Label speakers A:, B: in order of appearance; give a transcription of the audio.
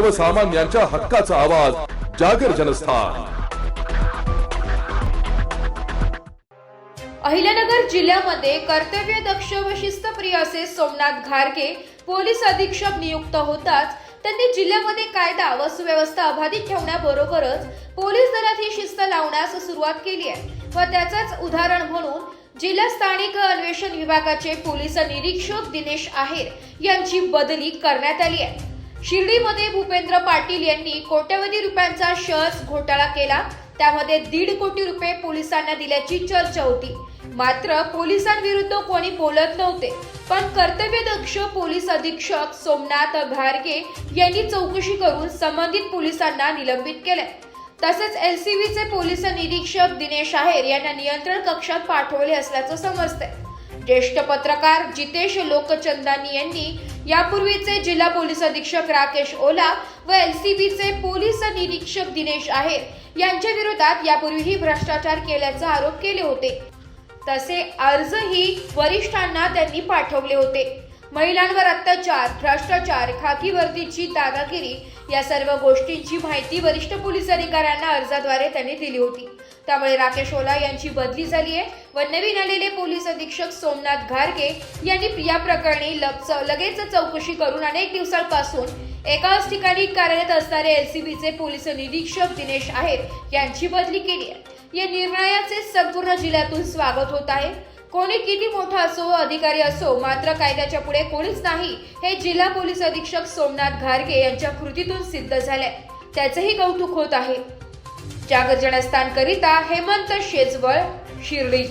A: सर्वसामान्यांच्या हक्काचा आवाज जागर जनस्थान.
B: अहिल्यानगर जिल्ह्यामध्ये कर्तव्य दक्ष व शिस्तप्रिय असे सोमनाथ घारगे पोलीस अधीक्षक नियुक्त होताच त्यांनी जिल्ह्यामध्ये कायदा व सुव्यवस्था अबाधित ठेवण्याबरोबरच पोलीस दलात ही शिस्त लावण्यास सुरुवात केली आहे. व त्याचंच उदाहरण म्हणून जिल्हा स्थानिक अन्वेषण विभागाचे पोलीस निरीक्षक दिनेश आहेर यांची बदली करण्यात आली आहे. शिर्डीमध्ये भूपेंद्र पाटील यांनी कोट्यवधी रुपयांचा शेअर्स घोटाळा केला. त्यामध्ये दीड कोटी रुपये पोलिसांना दिल्याची चर्चा होती. मात्र पोलिसांविरुद्ध कोणी बोलत नव्हते. पण कर्तव्यदक्ष पोलीस अधीक्षक सोमनाथ घारगे यांनी चौकशी करून संबंधित पोलिसांना निलंबित केले तसेच एल सी व्हीचे पोलीस निरीक्षक दिनेश आहेर यांना नियंत्रण कक्षात पाठवले असल्याचं समजतंय. ज्येष्ठ पत्रकार जितेश लोकचंदानी यांनी यापूर्वीचे जिल्हा पोलीस अधीक्षक राकेश ओला व एलसीबीचे पोलीस निरीक्षक दिनेश आहेर यांच्या विरोधात यापूर्वीही भ्रष्टाचार केल्याचा आरोप केले होते. तसे अर्जही वरिष्ठांना त्यांनी पाठवले होते. महिलांवर अत्याचार भ्रष्टाचार खाकी वर्दीची दादागिरी या सर्व गोष्टींची माहिती वरिष्ठ पोलीस अधिकाऱ्यांना अर्जाद्वारे त्यांनी दिली होती. त्यामुळे राकेश ओला यांची बदली झाली आहे व नवीन आलेले पोलीस अधीक्षक सोमनाथ घारगे यांनी या प्रकरणी लग- लगेच चौकशी करून अनेक दिवसांपासून एकाच ठिकाणी कार्यरत असणारे एलसीबीचे पोलीस निरीक्षक दिनेश आहेर यांची बदली केली आहे. या निर्णयाचे संपूर्ण जिल्ह्यातून स्वागत होत आहे. कोणी किती मोठा असो अधिकारी असो मात्र कायद्याच्या पुढे कोणीच नाही हे जिल्हा पोलीस अधीक्षक सोमनाथ घारगे यांच्या कृतीतून सिद्ध झाले त्याचंही कौतुक होत आहे. जागर करिता हेमंत शेजवळ शिर्डी.